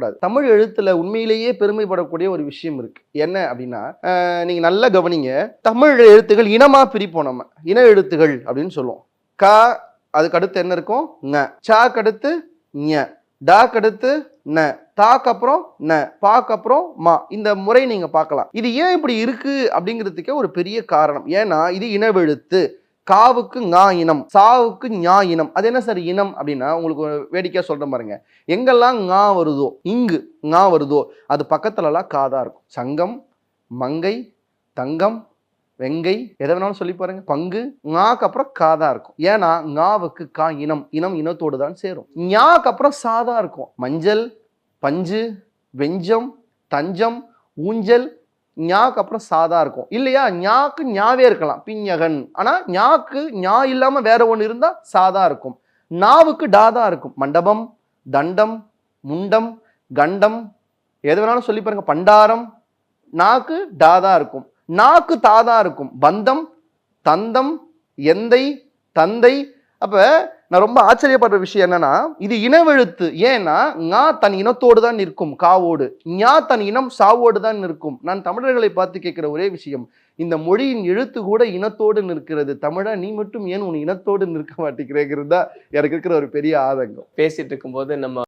கூடாது தமிழ் எழுத்துல உண்மையிலேயே பெருமைப்படக்கூடிய ஒரு விஷயம் இருக்கு. என்ன அப்படின்னா நீங்க நல்லா கவனிங்க. தமிழ் எழுத்துகள் இனமா பிரிப்போம் நம்ம. இன எழுத்துகள் அப்படின்னு சொல்லுவோம். க அதுக்கு அடுத்து என்ன இருக்கும்? ங சாக்கு அடுத்து ஞ. டாக்கு அடுத்து ந. தாக்கு அப்புறம் ந. பாக்கு அப்புறம் மா. இந்த முறை நீங்க பார்க்கலாம். இது ஏன் இப்படி இருக்கு அப்படிங்கிறதுக்கே ஒரு பெரிய காரணம். ஏன்னா இது இனவெழுத்து காவுக்கு ஞா இனம் சாவுக்கு ஞா இனம். அது என்ன சார் இனம் அப்படின்னா உங்களுக்கு வேடிக்கையாக சொல்கிறேன் பாருங்க. எங்கெல்லாம் ஞா வருதோ இங்கு ஞா வருதோ அது பக்கத்துலலாம் காதாக இருக்கும். சங்கம் மங்கை தங்கம் வெங்கை எதை வேணாலும் சொல்லி பாருங்க. பங்கு ஞாக்கு அப்புறம் காதா இருக்கும். ஏன்னா ஞாவுக்கு கா இனம் இனம் இனத்தோடு தான் சேரும். ஞாக்கு அப்புறம் சாதா இருக்கும். மஞ்சள் பஞ்சு வெஞ்சம் தஞ்சம் ஊஞ்சல் ஞாக்கு அப்புறம் சாதா இருக்கும். இல்லையா? ஞாக்கு ஞாவே இருக்கலாம். பிஞ்சகன் ஆனால் ஞாக்கு ஞா இல்லாமல் வேற ஒன்று இருந்தால் சாதா இருக்கும். நாவுக்கு டாதா இருக்கும். மண்டபம் தண்டம் முண்டம் கண்டம் எது வேணாலும் சொல்லி பாருங்க. பண்டாரம் நாக்கு டாதா இருக்கும். நாக்கு தாதா இருக்கும். பந்தம் தந்தம் எந்தை தந்தை. அப்போ நான் ரொம்ப ஆச்சரியப்படுற விஷயம் என்னன்னா இது இனவெழுத்து. ஏன்னா ஞா தன் இனத்தோடு தான் நிற்கும் காவோடு. ஞா தன் இனம் சாவோடு தான் நிற்கும். நான் தமிழர்களை பார்த்து கேட்கிற ஒரே விஷயம் இந்த மொழியின் எழுத்து கூட இனத்தோடு நிற்கிறது. தமிழா நீ மட்டும் ஏன் உன் இனத்தோடு நிற்க மாட்டேங்கிறேங்கிறது தான் எனக்கு இருக்கிற ஒரு பெரிய ஆதங்கம். பேசிட்டு இருக்கும்போது நம்ம